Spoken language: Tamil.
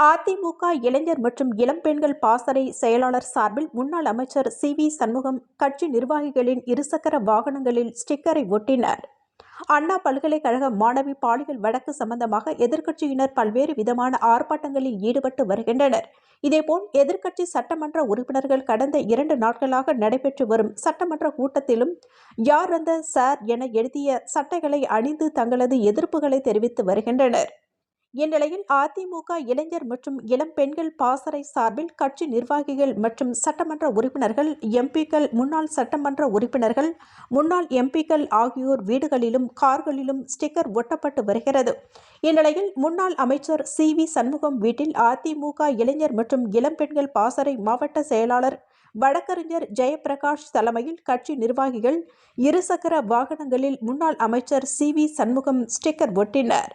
அதிமுக இளைஞர் மற்றும் இளம் பெண்கள் பாசறை செயலாளர் சார்பில் முன்னாள் அமைச்சர் சி வி சண்முகம் கட்சி நிர்வாகிகளின் இருசக்கர வாகனங்களில் ஸ்டிக்கரை ஒட்டினர். அண்ணா பல்கலைக்கழக மாணவி பாலியல் வழக்கு சம்பந்தமாக எதிர்க்கட்சியினர் பல்வேறு விதமான ஆர்ப்பாட்டங்களில் ஈடுபட்டு வருகின்றனர். இதேபோல் எதிர்க்கட்சி சட்டமன்ற உறுப்பினர்கள் கடந்த இரண்டு நாட்களாக நடைபெற்று வரும் சட்டமன்ற கூட்டத்திலும் யார் அந்த சார் என எழுதிய சட்டைகளை அணிந்து தங்களது எதிர்ப்புகளை தெரிவித்து வருகின்றனர். இந்நிலையில் அதிமுக இளைஞர் மற்றும் இளம் பெண்கள் பாசறை சார்பில் கட்சி நிர்வாகிகள் மற்றும் சட்டமன்ற உறுப்பினர்கள் எம்பிக்கள் முன்னாள் சட்டமன்ற உறுப்பினர்கள் முன்னாள் எம்பிக்கள் ஆகியோர் வீடுகளிலும் கார்களிலும் ஸ்டிக்கர் ஒட்டப்பட்டு வருகிறது. இந்நிலையில் முன்னாள் அமைச்சர் சி. வி. சண்முகம் வீட்டில் அதிமுக இளைஞர் மற்றும் இளம் பெண்கள் பாசறை மாவட்ட செயலாளர் வழக்கறிஞர் ஜெயபிரகாஷ் தலைமையில் கட்சி நிர்வாகிகள் இருசக்கர வாகனங்களில் முன்னாள் அமைச்சர் சி. வி. சண்முகம் ஸ்டிக்கர் ஒட்டினர்.